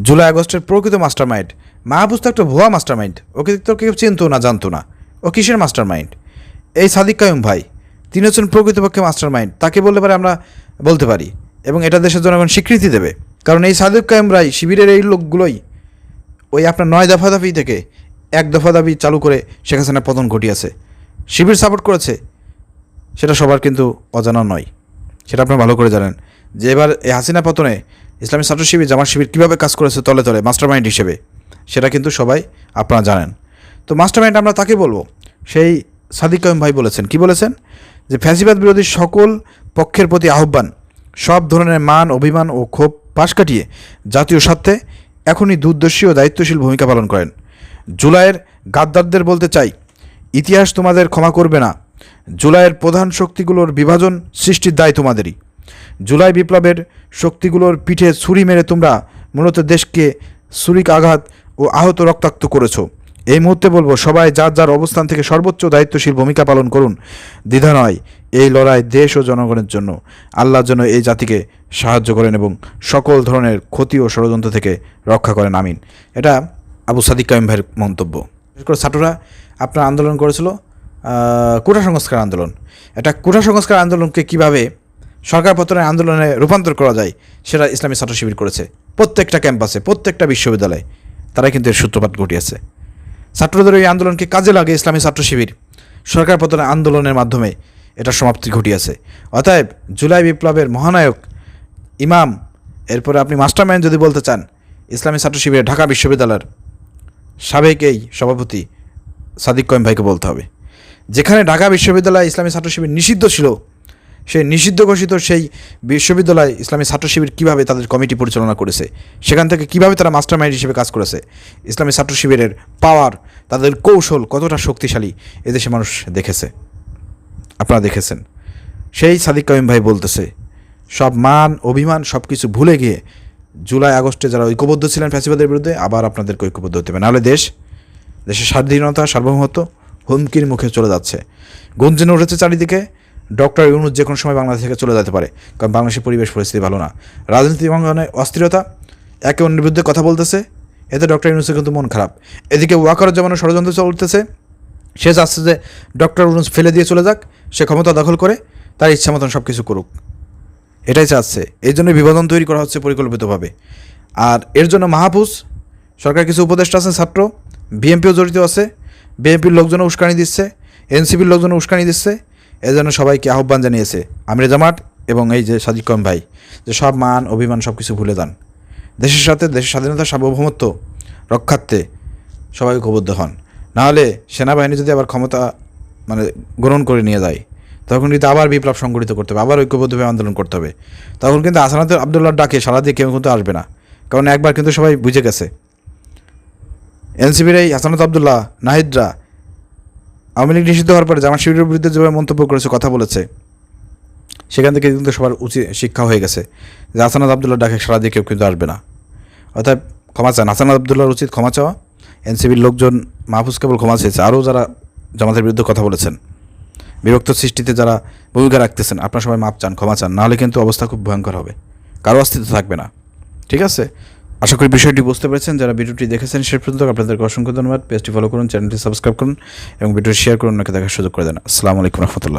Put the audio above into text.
জুলাই আগস্টের প্রকৃত master mind Mahbuj তো একটা ভুয়া মাস্টার মাইন্ড ওকে তো কেউ চিনতো না, জানতো না। ও কিসের মাস্টার মাইন্ড এই সাদিক কায়ুম ভাই। তিনি হচ্ছেন প্রকৃতপক্ষে মাস্টার মাইন্ড তাকে বলতে পারে আমরা বলতে পারি। এবং এটা দেশের জন্য জনগণ স্বীকৃতি দেবে। কারণ এই সাদিক কায়ুম রাই শিবিরের এই লোকগুলোই ওই আপনার নয় দফা দাবি থেকে এক দফা দাবি চালু করে শেখ হাসিনার পতন ঘটিয়েছে। শিবির সাপোর্ট করেছে। সেটা সবার কিন্তু অজানা নয়। সেটা আপনারা ভালো করে জানেন যে এবার এই হাসিনা পতনে ইসলামী ছাত্র শিবির, জামাত শিবির কীভাবে কাজ করেছে তলে তলে মাস্টার মাইন্ড হিসেবে, সেটা কিন্তু সবাই আপনারা জানেন। তো মাস্টার মাইন্ড আমরা তাকে বলব, সেই সাদিক কায়ুম ভাই বলেছেন। কি বলেছেন? যে ফ্যাসিবাদ বিরোধী সকল পক্ষের প্রতি আহ্বান, সব ধরনের মান, অভিমান ও ক্ষোভ পাশ কাটিয়ে জাতীয় স্বার্থে এখনই দূরদর্শী ও দায়িত্বশীল ভূমিকা পালন করেন। জুলাইয়ের গাদ্দারদের বলতে চাই, ইতিহাস তোমাদের ক্ষমা করবে না। জুলাইয়ের প্রধান শক্তিগুলোর বিভাজন সৃষ্টির দায় তোমাদেরই। জুলাই বিপ্লবের শক্তিগুলোর পিঠে ছুরি মেরে তোমরা মূলত দেশকে ছুরিক আঘাত ও আহত রক্তাক্ত করেছ। এই মুহূর্তে বলব, সবাই যার যার অবস্থান থেকে সর্বোচ্চ দায়িত্বশীল ভূমিকা পালন করুন। দ্বিধা নয়, এই লড়াই দেশ ও জনগণের জন্য। আল্লাহর জন্য এই জাতিকে সাহায্য করেন এবং সকল ধরনের ক্ষতি ও ষড়যন্ত্র থেকে রক্ষা করেন। আমিন। এটা আবু সাদিক কাইম ভাইয়ের মন্তব্য। বিশেষ করে ছাত্ররা আপনার আন্দোলন করেছিল কোটা সংস্কার আন্দোলন। এটা কোটা সংস্কার আন্দোলনকে কীভাবে সরকার পতনের আন্দোলনে রূপান্তর করা যায়, সেটা ইসলামী ছাত্র শিবির করেছে। প্রত্যেকটা ক্যাম্পাসে, প্রত্যেকটা বিশ্ববিদ্যালয়ে তারা কিন্তু এর সূত্রপাত ঘটিয়েছে। ছাত্রদের এই আন্দোলনকে কাজে লাগে ইসলামী ছাত্র শিবির সরকার পতনের আন্দোলনের মাধ্যমে এটা সমাপ্তি ঘটিয়েছে। অতএব জুলাই বিপ্লবের মহানায়ক ইমাম, এরপরে আপনি মাস্টার মাইন্ড যদি বলতে চান, ইসলামী ছাত্র শিবিরের ঢাকা বিশ্ববিদ্যালয়ের সাবেক এই সভাপতি সাদিক কয়েম ভাইকে বলতে হবে। যেখানে ঢাকা বিশ্ববিদ্যালয় ইসলামী ছাত্র শিবির নিষিদ্ধ ছিল সেই নিষিদ্ধ ঘোষিত সেই বিশ্ববিদ্যালয় ইসলামী ছাত্র শিবির কীভাবে তাদের কমিটি পরিচালনা করেছে? সেখান থেকে কীভাবে তারা মাস্টার মাইন্ড হিসেবে কাজ করেছে? ইসলামী ছাত্র শিবিরের পাওয়ার, তাদের কৌশল কতটা শক্তিশালী এদেশে মানুষ দেখেছে? আপনারা দেখেছেন। সেই সাদিক কামিম ভাই বলতেছে, সব মান, অভিমান সব কিছু ভুলে গিয়ে জুলাই, আগস্টে যারা ঐক্যবদ্ধ ছিলেন ফ্যাসিবাদের বিরুদ্ধে, আবার আপনাদেরকে ঐক্যবদ্ধ হতে হবে। নাহলে দেশ, দেশের স্বাধীনতা, সার্বভৌমত্ব হুমকির মুখে চলে যাচ্ছে। গুঞ্জনে উঠেছে চারিদিকে ডক্টর ইউনুস যে কোনো সময় বাংলাদেশ থেকে চলে যেতে পারে, কারণ বাংলাদেশের পরিবেশ পরিস্থিতি ভালো না। রাজনীতি অঙ্গনে অস্থিরতা, একে অন্যের বিরুদ্ধে কথা বলতেছে, এতে ডক্টর ইউনুসের কিন্তু মন খারাপ। এদিকে ওয়াকারুজ্জামানের ষড়যন্ত্র চলতেছে, সে চাচ্ছে যে ডক্টর ইউনুস ফেলে দিয়ে চলে যাক, সে ক্ষমতা দখল করে, তার ইচ্ছা মতন সব কিছু করুক। এটাই চাচ্ছে। এই জন্য বিভাজন তৈরি করা হচ্ছে পরিকল্পিতভাবে। আর এর জন্য মাহফুজ সরকার কিছু উপদেষ্টা আছে ছাত্র বিএমপিও জড়িত আছে, বিএনপির লোকজনও উস্কানি দিচ্ছে, এনসিপির লোকজনও উস্কানি দিচ্ছে এই জন্য সবাইকে আহ্বান জানিয়েছে আমির জামাত এবং এই যে সাজিক কম ভাই, যে সব মান, অভিমান সব কিছু ভুলে যান। দেশের সাথে, দেশের স্বাধীনতা সার্বভৌমত্ব রক্ষার্থে সবাই ঐক্যবদ্ধ হন। নাহলে সেনাবাহিনী যদি আবার ক্ষমতা মানে গ্রহণ করে নিয়ে যায়, তখন কিন্তু আবার বিপ্লব সংগঠিত করতে হবে, আবার ঐক্যবদ্ধভাবে আন্দোলন করতে হবে। তখন কিন্তু আসানাত আবদুল্লাহ ডাকে সারা দিয়ে কেউ কিন্তু আসবে না। কারণ একবার কিন্তু সবাই বুঝে গেছে। এনসিবির এই হাসানাত আবদুল্লাহ, নাহিদরা আওয়ামী লীগ নিষিদ্ধ হওয়ার পরে জামা শিবিরের বিরুদ্ধে যেভাবে মন্তব্য করেছে, কথা বলেছে। সেখান থেকে কিন্তু সবার উচিত শিক্ষা হয়ে গেছে যে হাসানাত আবদুল্লাহ ডাকে সারা দিয়ে কেউ কিন্তু আসবে না। অর্থাৎ ক্ষমা চান, হাসানাত আবদুল্লাহর উচিত ক্ষমা চাওয়া। এনসিবির লোকজন মাহফুজ কেবল ক্ষমা চেয়েছে, আরও যারা জামাতের বিরুদ্ধে কথা বলেছেন, বিভক্ত সৃষ্টিতে যারা ভূমিকা রাখতেছেন, আপনার সবাই মাপ চান, ক্ষমা চান, নাহলে কিন্তু অবস্থা খুব ভয়ঙ্কর হবে। কারও অস্তিত্ব থাকবে না। ঠিক আছে? আশা করি বিষয়টি বুঝতে পেরেছেন। যারা ভিডিওটি দেখেছেন শেষ পর্যন্ত আপনাদেরকে অসংখ্য ধন্যবাদ। পেজটি ফলো করুন চ্যানেলটি সাবস্ক্রাইব করুন এবং ভিডিও শেয়ার করুন ওনাকে দেখার সুযোগ করে দেন। আসসালামু আলাইকুম রহমতুল্লাহ।